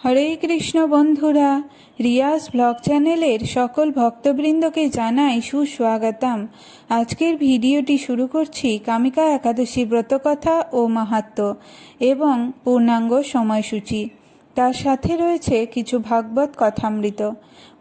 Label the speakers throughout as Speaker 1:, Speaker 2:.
Speaker 1: হরে কৃষ্ণ বন্ধুরা, রিয়াজ ব্লগ চ্যানেলের সকল ভক্তবৃন্দকে জানাই সুস্বাগতম। আজকের ভিডিওটি শুরু করছি কামিকা একাদশী ব্রতকথা ও মাহাত্ম এবং পূর্ণাঙ্গ সময়সূচি। তার সাথে রয়েছে কিছু ভাগবত কথামৃত।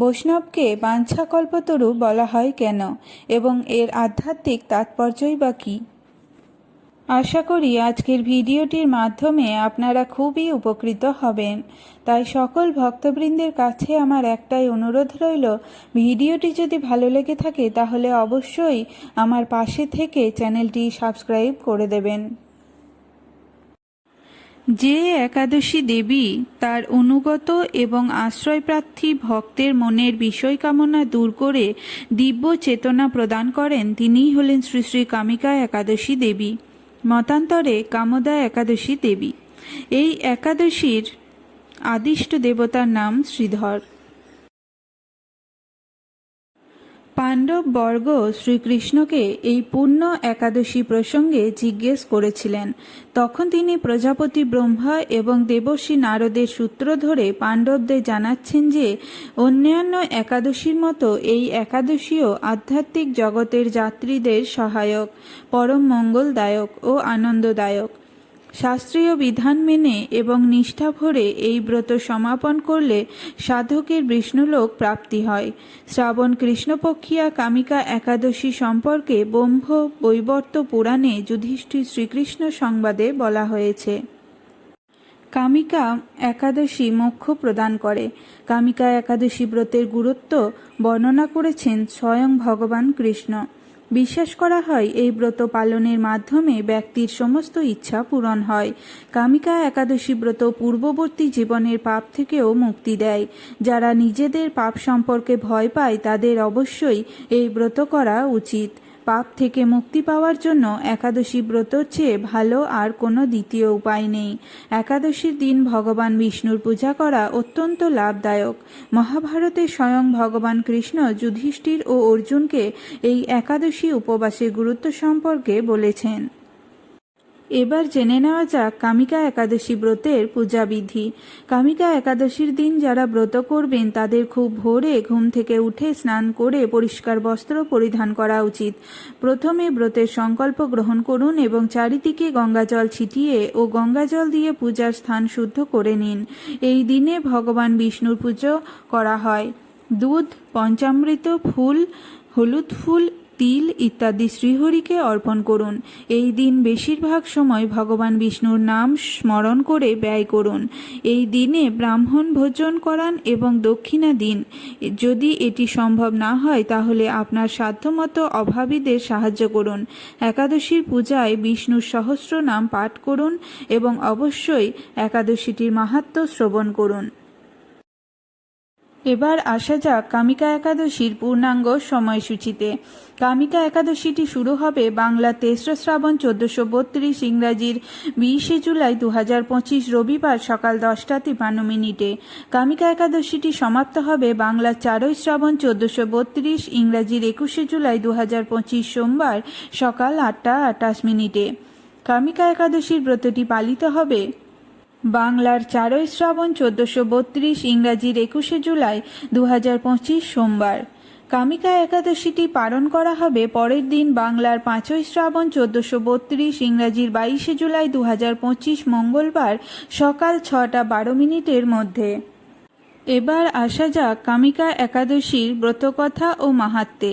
Speaker 1: বৈষ্ণবকে বাঞ্ছাকল্পতরু বলা হয় কেন এবং এর আধ্যাত্মিক তাৎপর্যই বা কী? আশা করি আজকের ভিডিওটির মাধ্যমে আপনারা খুবই উপকৃত হবেন। তাই সকল ভক্তবৃন্দের কাছে আমার একটাই অনুরোধ রইল, ভিডিওটি যদি ভালো লেগে থাকে তাহলে অবশ্যই আমার পাশে থেকে চ্যানেলটি সাবস্ক্রাইব করে দেবেন। যে একাদশী দেবী তার অনুগত এবং আশ্রয়প্রার্থী ভক্তের মনের বিষয় কামনা দূর করে দিব্য চেতনা প্রদান করেন, তিনিই হলেন শ্রী শ্রী কামিকা একাদশী দেবী। মতান্তরে কামদা একাদশী দেবী। এই একাদশীর আদিষ্ট দেবতার নাম শ্রীধর। পাণ্ডব বর্গ শ্রীকৃষ্ণকে এই পূর্ণ একাদশী প্রসঙ্গে জিজ্ঞেস করেছিলেন। তখন তিনি প্রজাপতি ব্রহ্মা এবং দেবর্ষী নারদের সূত্র ধরে পাণ্ডবদের জানাচ্ছেন যে, অন্যান্য একাদশীর মতো এই একাদশীও আধ্যাত্মিক জগতের যাত্রীদের সহায়ক, পরম মঙ্গলদায়ক ও আনন্দদায়ক। শাস্ত্রীয় বিধান মেনে এবং নিষ্ঠা ভরে এই ব্রত সমাপন করলে সাধকের বিষ্ণুলোক প্রাপ্তি হয়। শ্রাবণ কৃষ্ণপক্ষিয়া কামিকা একাদশী সম্পর্কে ব্রহ্ম বৈবর্ত পুরাণে যুধিষ্ঠির শ্রীকৃষ্ণ সংবাদে বলা হয়েছে। কামিকা একাদশী মোক্ষ প্রদান করে। কামিকা একাদশী ব্রতের গুরুত্ব বর্ণনা করেছেন স্বয়ং ভগবান কৃষ্ণ। বিশ্বাস করা হয়, এই ব্রত পালনের মাধ্যমে ব্যক্তির সমস্ত ইচ্ছা পূরণ হয়। কামিকা একাদশী ব্রত পূর্ববর্তী জীবনের পাপ থেকেও মুক্তি দেয়। যারা নিজেদের পাপ সম্পর্কে ভয় পায়, তাদের অবশ্যই এই ব্রত করা উচিত। পাপ থেকে মুক্তি পাওয়ার জন্য একাদশী ব্রতর চেয়ে ভালো আর কোনো দ্বিতীয় উপায় নেই। একাদশীর দিন ভগবান বিষ্ণুর পূজা করা অত্যন্ত লাভদায়ক। মহাভারতে স্বয়ং ভগবান কৃষ্ণ যুধিষ্ঠির ও অর্জুনকে এই একাদশী উপবাসের গুরুত্ব সম্পর্কে বলেছেন। এবার জেনে নেওয়া যাক কামিকা একাদশী ব্রতের পূজাবিধি। কামিকা একাদশীর দিন যারা ব্রত করবেন, তাদের খুব ভোরে ঘুম থেকে উঠে স্নান করে পরিষ্কার বস্ত্র পরিধান করা উচিত। প্রথমে ব্রতের সংকল্প গ্রহণ করুন এবং চারিদিকে গঙ্গাজল ছিটিয়ে ও গঙ্গাজল দিয়ে পূজার স্থান শুদ্ধ করে নিন। এই দিনে ভগবান বিষ্ণুর পুজো করা হয়। দুধ, পঞ্চামৃত ফুল, হলুদ ফুল তিল ইত্যাদি শ্রীহরিকে অর্পণ করুন। এই দিন বেশিরভাগ সময় ভগবান বিষ্ণুর নাম স্মরণ করে ব্যয় করুন। এই দিনে ব্রাহ্মণ ভোজন করান এবং দক্ষিণা দিন। যদি এটি সম্ভব না হয়, তাহলে আপনার সাধ্যমতো অভাবীদের সাহায্য করুন। একাদশীর পূজায় বিষ্ণুর সহস্র নাম পাঠ করুন এবং অবশ্যই একাদশীটির মাহাত্ম শ্রবণ করুন। এবার আসা যাক কামিকা একাদশীর পূর্ণাঙ্গ সময়সূচিতে। কামিকা একাদশীটি শুরু হবে বাংলা তেসরা শ্রাবণ চোদ্দশো বত্রিশ ইংরাজির বিশে জুলাই দু হাজার পঁচিশ রবিবার সকাল দশটা তিপান্ন মিনিটে। কামিকা একাদশীটি সমাপ্ত হবে বাংলা চারই শ্রাবণ চোদ্দশো বত্রিশ ইংরাজির একুশে জুলাই দু হাজার পঁচিশ সোমবার সকাল আটটা আটাশ মিনিটে। কামিকা একাদশীর ব্রতটি পালিত হবে বাংলার চারই শ্রাবণ চোদ্দশো বত্রিশ ইংরাজির একুশে জুলাই দু হাজার পঁচিশ সোমবার। কামিকা একাদশীটি পালন করা হবে পরের দিন বাংলার পাঁচই শ্রাবণ চোদ্দশো বত্রিশ ইংরাজির বাইশে জুলাই দু হাজার পঁচিশ মঙ্গলবার সকাল ছটা বারো মিনিটের মধ্যে। এবার আসা যাক কামিকা একাদশীর ব্রতকথা ও মাহাত্মে।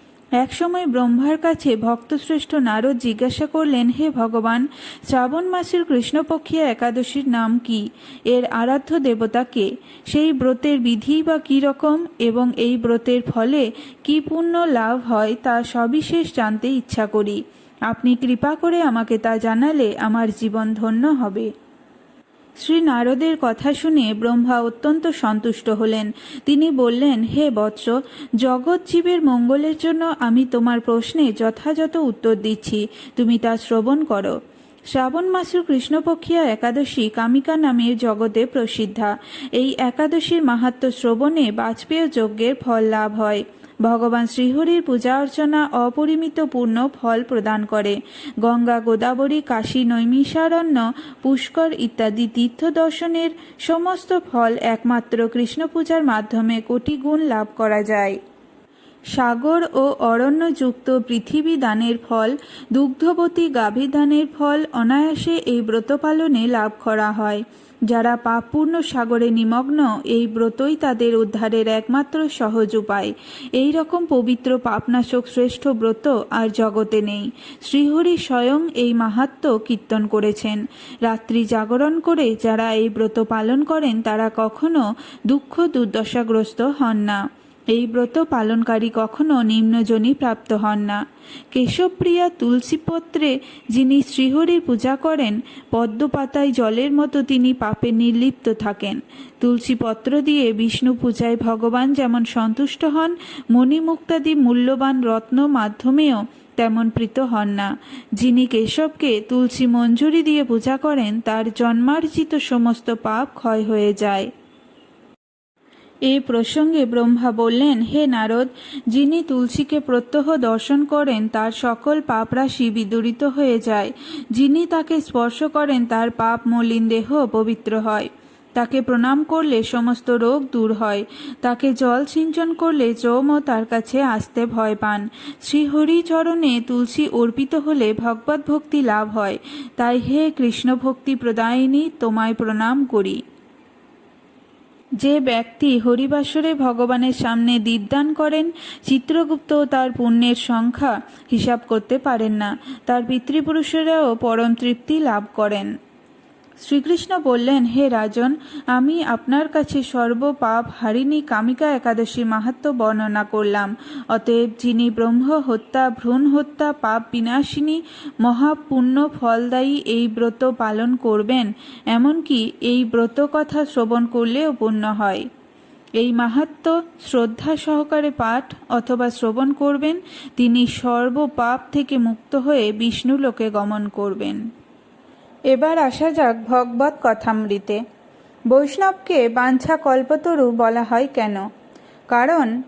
Speaker 1: একসময় ব্রহ্মার কাছে ভক্তশ্রেষ্ঠ নারদ জিজ্ঞাসা করলেন, হে ভগবান, শ্রাবণ মাসের কৃষ্ণপক্ষীয় একাদশীর নাম কি? এর আরাধ্য দেবতা কে? সেই ব্রতের বিধি বা কী রকম? এবং এই ব্রতের ফলে কি পুণ্য লাভ হয় তা সবিশেষ জানতে ইচ্ছা করি। আপনি কৃপা করে আমাকে তা জানালে আমার জীবন ধন্য হবে। শ্রী নারদের কথা শুনে ব্রহ্মা অত্যন্ত সন্তুষ্ট হলেন। তিনি বললেন, হে বৎস, জগৎ জীবের মঙ্গলের জন্য আমি তোমার প্রশ্নে যথাযথ উত্তর দিচ্ছি। তুমি তা শ্রবণ করো। শ্রাবণ মাসের কৃষ্ণপক্ষিয়া একাদশী কামিকা নামে জগতে প্রসিদ্ধা। এই একাদশীর মাহাত্ম শ্রবণে বাজপেয় যজ্ঞের ফল লাভ হয়। ভগবান শ্রীহরির পূজা অর্চনা অপরিমিত পূর্ণ ফল প্রদান করে। গঙ্গা গোদাবরী, কাশী নৈমিষারণ্য, পুষ্কর ইত্যাদি তীর্থ দর্শনের সমস্ত ফল একমাত্র কৃষ্ণ পূজার মাধ্যমে কোটি গুণ লাভ করা যায়। সাগর ও অরণ্যযুক্ত পৃথিবী দানের ফল, দুগ্ধবতী গাভী দানের ফল, অনায়াসে এই ব্রত পালনে লাভ করা হয়। যারা পাপপূর্ণ সাগরে নিমগ্ন, এই ব্রতই তাদের উদ্ধারের একমাত্র সহজ উপায়। এই রকম পবিত্র পাপনাশক শ্রেষ্ঠ ব্রত আর জগতে নেই। শ্রীহরি স্বয়ং এই মাহাত্ম কীর্তন করেছেন। রাত্রি জাগরণ করে যারা এই ব্রত পালন করেন, তারা কখনো দুঃখ দুর্দশাগ্রস্ত হন না। এই ব্রত পালনকারী কখনো নিম্নজনী প্রাপ্ত হন না। কেশবপ্রিয়া তুলসীপত্রে যিনি শ্রীহরির পূজা করেন, পদ্মপাতায় জলের মতো তিনি পাপে নির্লিপ্ত থাকেন। তুলসীপত্র দিয়ে বিষ্ণু পূজায় ভগবান যেমন সন্তুষ্ট হন, মণিমুক্তাদি মূল্যবান রত্ন মাধ্যমেও তেমন প্রীত হন না। যিনি কেশবকে তুলসী মঞ্জুরি দিয়ে পূজা করেন, তার জন্মার্জিত সমস্ত পাপ ক্ষয় হয়ে যায়। এই প্রসঙ্গে ব্রহ্মা বললেন, হে নারদ, যিনি তুলসীকে প্রত্যহ দর্শন করেন, তার সকল পাপরাশি বিদূরিত হয়ে যায়। যিনি তাকে স্পর্শ করেন, তার পাপ মলিন দেহ পবিত্র হয়। তাকে প্রণাম করলে সমস্ত রোগ দূর হয়। তাকে জল সিঞ্চন করলে চৌমও তার কাছে আসতে ভয় পান। শ্রীহরি চরণে তুলসী অর্পিত হলে ভগবত ভক্তি লাভ হয়। তাই হে কৃষ্ণ ভক্তি প্রদায়িনী, তোমায় প্রণাম করি। যে ব্যক্তি হরিবাসরে ভগবানের সামনে দীপদান করেন, চিত্রগুপ্ত তার পুণ্যের সংখ্যা হিসাব করতে পারেন না। তার পিতৃপুরুষেরাও পরম তৃপ্তি লাভ করেন। শ্রীকৃষ্ণ বললেন, হে রাজন, আমি আপনার কাছে সর্বপাপ হারিণী কামিকা একাদশী মাহাত্ম বর্ণনা করলাম। অতএব যিনি ব্রহ্ম হত্যা, ভ্রূণ হত্যা, পাপ বিনাশিনী, মহাপুণ্য ফলদায়ী এই ব্রত পালন করবেন, এমনকি এই ব্রত কথা শ্রবণ করলেও পুণ্য হয়। এই মাহাত্ম শ্রদ্ধা সহকারে পাঠ অথবা শ্রবণ করবেন, তিনি সর্বপাপ থেকে মুক্ত হয়ে বিষ্ণুলোকে গমন করবেন। এবার আসা যাক ভগবত কথামৃতে। বৈষ্ণবকে বাঞ্ছা কল্পতরু বলা হয় কেন? কারণ,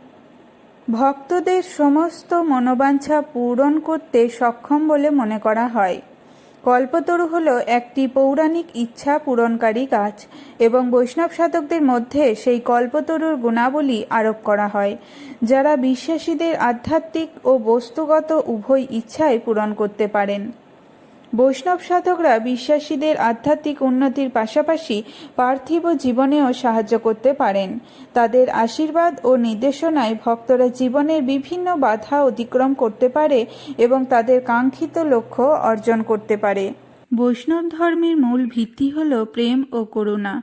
Speaker 1: ভক্তদের সমস্ত মনোবাঞ্ছা পূরণ করতে সক্ষম বলে মনে করা হয়। কল্পতরু হল একটি পৌরাণিক ইচ্ছা পূরণকারী গাছ এবং বৈষ্ণব সাধকদের মধ্যে সেই কল্পতরুর গুণাবলী আরোপ করা হয়, যারা বিশ্বাসীদের আধ্যাত্মিক ও বস্তুগত উভয় ইচ্ছাই পূরণ করতে পারেন। বৈষ্ণব সাধকরা বিশ্বাসীদের আধ্যাত্মিক উন্নতির পাশাপাশি পার্থিব জীবনেও সাহায্য করতে পারেন। তাদের আশীর্বাদ ও নির্দেশনায় ভক্তরা জীবনের বিভিন্ন বাধা অতিক্রম করতে পারে এবং তাদের কাঙ্ক্ষিত লক্ষ্য অর্জন করতে পারে। বৈষ্ণব ধর্মের মূল ভিত্তি হল প্রেম ও করুণা।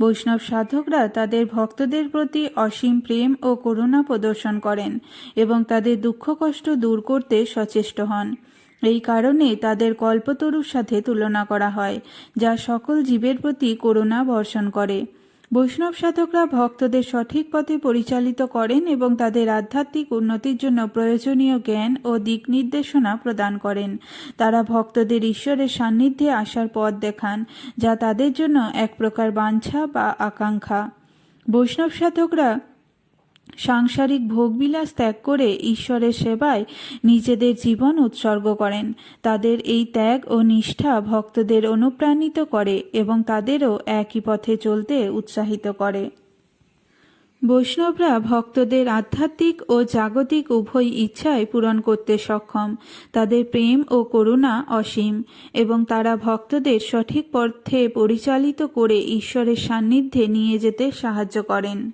Speaker 1: বৈষ্ণব সাধকরা তাদের ভক্তদের প্রতি অসীম প্রেম ও করুণা প্রদর্শন করেন এবং তাদের দুঃখ কষ্ট দূর করতে সচেষ্ট হন। এই কারণে তাদের কল্পতরুর সাথে তুলনা করা হয়, যা সকল জীবের প্রতি করুণা বর্ষণ করে। বৈষ্ণব সাধকরা ভক্তদের সঠিক পথে পরিচালিত করেন এবং তাদের আধ্যাত্মিক উন্নতির জন্য প্রয়োজনীয় জ্ঞান ও দিক নির্দেশনা প্রদান করেন। তারা ভক্তদের ঈশ্বরের সান্নিধ্যে আসার পথ দেখান, যা তাদের জন্য এক প্রকার বাঞ্ছা বা আকাঙ্ক্ষা। বৈষ্ণব সাধকরা সাংসারিক ভোগবিলাস ত্যাগ করে ঈশ্বরের সেবায় নিজেদের জীবন উৎসর্গ করেন। তাদের এই ত্যাগ ও নিষ্ঠা ভক্তদের অনুপ্রাণিত করে এবং তাদেরও একই পথে চলতে উৎসাহিত করে। বৈষ্ণবরা ভক্তদের আধ্যাত্মিক ও জাগতিক উভয় ইচ্ছাই পূরণ করতে সক্ষম। তাদের প্রেম ও করুণা অসীম এবং তারা ভক্তদের সঠিক পথে পরিচালিত করে ঈশ্বরের সান্নিধ্যে নিয়ে যেতে সাহায্য করেন।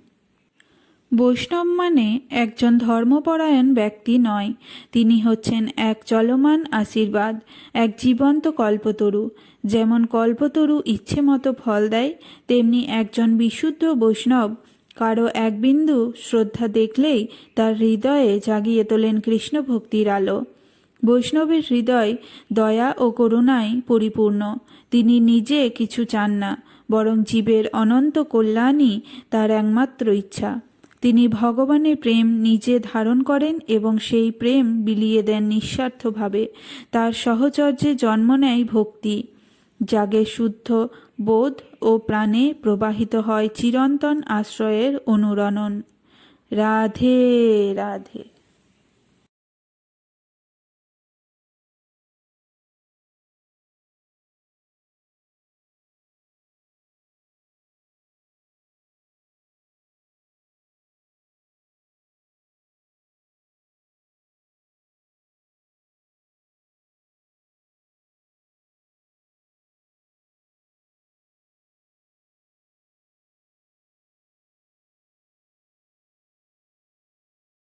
Speaker 1: বৈষ্ণব মানে একজন ধর্মপরায়ণ ব্যক্তি নয়। তিনি হচ্ছেন এক চলমান আশীর্বাদ, এক জীবন্ত কল্পতরু। যেমন কল্পতরু ইচ্ছে মতো ফল দেয়, তেমনি একজন বিশুদ্ধ বৈষ্ণব কারও এক বিন্দু শ্রদ্ধা দেখলেই তার হৃদয়ে জাগিয়ে তোলেন কৃষ্ণ ভক্তির আলো। বৈষ্ণবের হৃদয় দয়া ও করুণায় পরিপূর্ণ। তিনি নিজে কিছু চান না, বরং জীবের অনন্ত কল্যাণই তার একমাত্র ইচ্ছা। তিনি ভগবানের প্রেম নিজে ধারণ করেন এবং সেই প্রেম বিলিয়ে দেন নিঃস্বার্থভাবে। তার সহচর্যে জন্ম নেয় ভক্তি জাগে শুদ্ধ বোধ ও প্রাণে প্রবাহিত হয় চিরন্তন আশ্রয়ের অনুরণন। রাধে রাধে।